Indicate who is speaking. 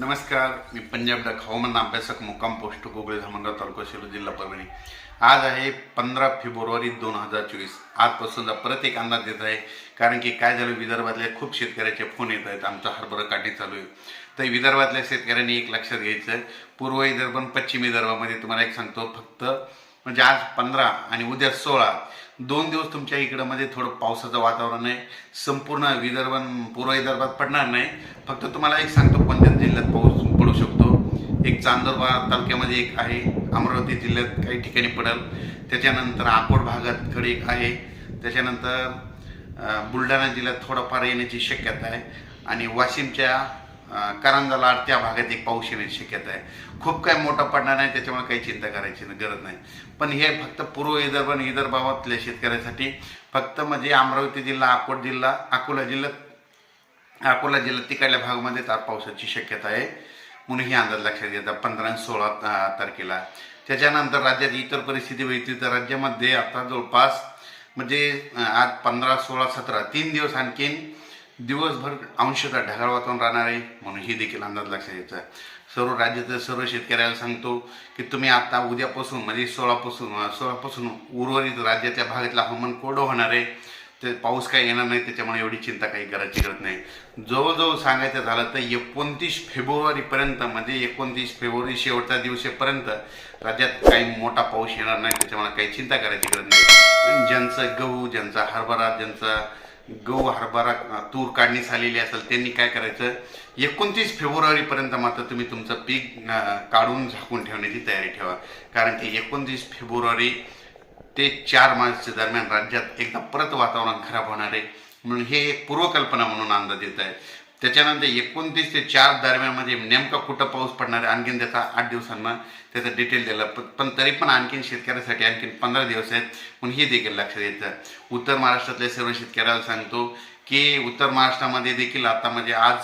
Speaker 1: नमस्कार मी पंजाब डक हवामान अभ्यासक मुक्काम पोस्ट गोगळे धामणगाव तालुका सेलू जिल्हा परभणी. आज आहे पंधरा फेब्रुवारी दोन हजार चोवीस. आजपासूनचा परत एक अंदाज देत आहे कारण की काय झालं विदर्भातल्या खूप शेतकऱ्याचे फोन येत आहेत आमचा हरभरा काढणी चालू आहे. तर विदर्भातल्या शेतकऱ्यांनी एक लक्षात घ्यायचं आहे पूर्व विदर्भ पश्चिम विदर्भामध्ये तुम्हाला एक सांगतो फक्त म्हणजे आज पंधरा आणि उद्या सोळा दोन दिवस तुमच्या इकडं मध्ये थोडं पावसाचं वातावरण आहे. संपूर्ण विदर्भ पूर्व विदर्भात पडणार नाही. फक्त तुम्हाला एक सांगतो कोणत्या जिल्ह्यात पाऊस पडू शकतो. एक चांदोरबाग तालुक्यामध्ये एक आहे अमरावती जिल्ह्यात काही ठिकाणी पडेल. त्याच्यानंतर अकोट भागातकडे एक आहे. त्याच्यानंतर बुलढाणा जिल्ह्यात थोडाफार येण्याची शक्यता आहे. आणि वाशिमच्या अं, त्या भागात एक पाऊस येण्याची शक्यता आहे. खूप काय मोठा पडणार नाही त्याच्यामुळे काही चिंता करायची गरज नाही. पण हे फक्त पूर्व विदर्भ आणि विदर्भातल्या शेतकऱ्यासाठी फक्त म्हणजे अमरावती जिल्हा अकोट जिल्हा अकोला जिल्ह्यात अकोला जिल्ह्यात तिकडल्या भागामध्ये तर पावसाची शक्यता आहे. म्हणून ही अंदाज लक्षात घेतात पंधरा आणि सोळा तारखेला. त्याच्यानंतर राज्यात इतर परिस्थिती बघितली तर राज्यामध्ये आता जवळपास म्हणजे आज पंधरा सोळा सतरा तीन दिवस आणखीन दिवसभर अंशतः ढगाळ वातावरण राहणार आहे म्हणून ही देखील अंदाज लक्षात घ्यायचा सर्व राज्यातील सर्व शेतकऱ्याला सांगतो की तुम्ही आता उद्यापासून म्हणजे सोळापासून सोळापासून उर्वरित राज्याच्या भागातलं हवामान कोरडं होणार आहे. ते पाऊस काही येणार नाही त्याच्यामुळे एवढी चिंता काही करायची गरज नाही. जवळजवळ सांगायचं झालं तर एकोणतीस फेब्रुवारीपर्यंत म्हणजे एकोणतीस फेब्रुवारी शेवटच्या दिवशीपर्यंत राज्यात काही मोठा पाऊस येणार नाही त्याच्यामुळे काही चिंता करायची गरज नाही. ज्यांचं गहू ज्यांचा हरभरा ज्यांचा गहू हरभरा तूर काढणी झालेली असेल त्यांनी काय करायचं? एकोणतीस फेब्रुवारीपर्यंत मात्र तुम्ही तुमचं पीक काढून झाकून ठेवण्याची तयारी ठेवा. कारण की एकोणतीस फेब्रुवारी ते चार मार्चच्या दरम्यान राज्यात एकदा परत वातावरण खराब होणार आहे. म्हणून हे एक पूर्वकल्पना म्हणून अंदाज येत आहे. त्याच्यानंतर एकोणतीस ते चार दरम्यानमध्ये नेमका कुठं पाऊस पडणार आहे आणखीन त्याचा आठ दिवसांना त्याचं डिटेल दिलं पण पण तरी पण आणखीन शेतकऱ्यासाठी आणखीन पंधरा दिवस आहेत म्हणून हे देखील लक्षात येतं. उत्तर महाराष्ट्रातल्या सर्व शेतकऱ्याला सांगतो की उत्तर महाराष्ट्रामध्ये देखील आता म्हणजे आज